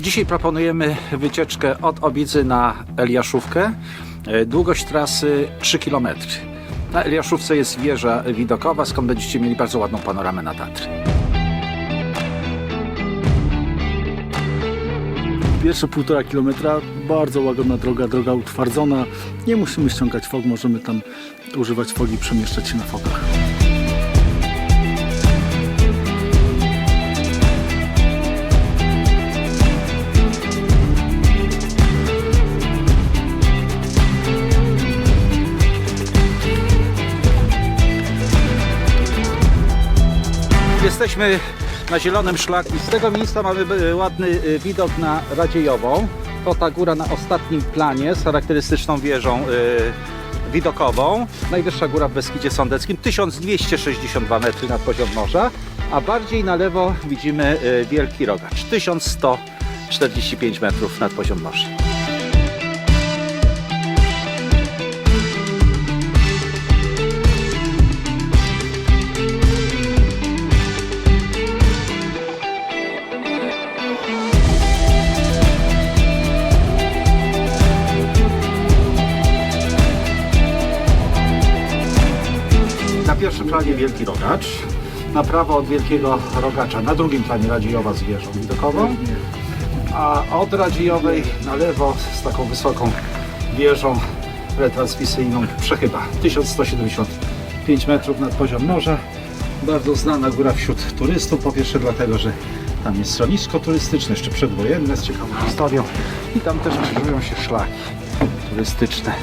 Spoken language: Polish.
Dzisiaj proponujemy wycieczkę od Obidzy na Eliaszówkę. E, Długość trasy 3 km. Na Eliaszówce jest wieża widokowa, skąd będziecie mieli bardzo ładną panoramę na Tatry. Pierwsze półtora kilometra, bardzo łagodna droga, droga utwardzona. Nie musimy ściągać fog, możemy tam używać fogi, przemieszczać się na fogach. Jesteśmy na Zielonym Szlaku z tego miejsca mamy e, ładny e, widok na Radziejową. To ta góra na ostatnim planie z charakterystyczną wieżą e, widokową. Najwyższa góra w Beskidzie Sądeckim, 1262 metry nad poziom morza, a bardziej na lewo widzimy Wielki Rogacz, 1145 metrów nad poziom morza. Na pierwszym planie Wielki Rogacz, na prawo od Wielkiego Rogacza, na drugim planie Radziejowa z wieżą widokową, a od Radziejowej na lewo z taką wysoką wieżą retransmisyjną Przechyba, 1175 metrów nad poziom morza. Bardzo znana góra wśród turystów, po pierwsze dlatego, że tam jest schronisko turystyczne, jeszcze przedwojenne z ciekawą historią i tam też krzyżują się szlaki turystyczne.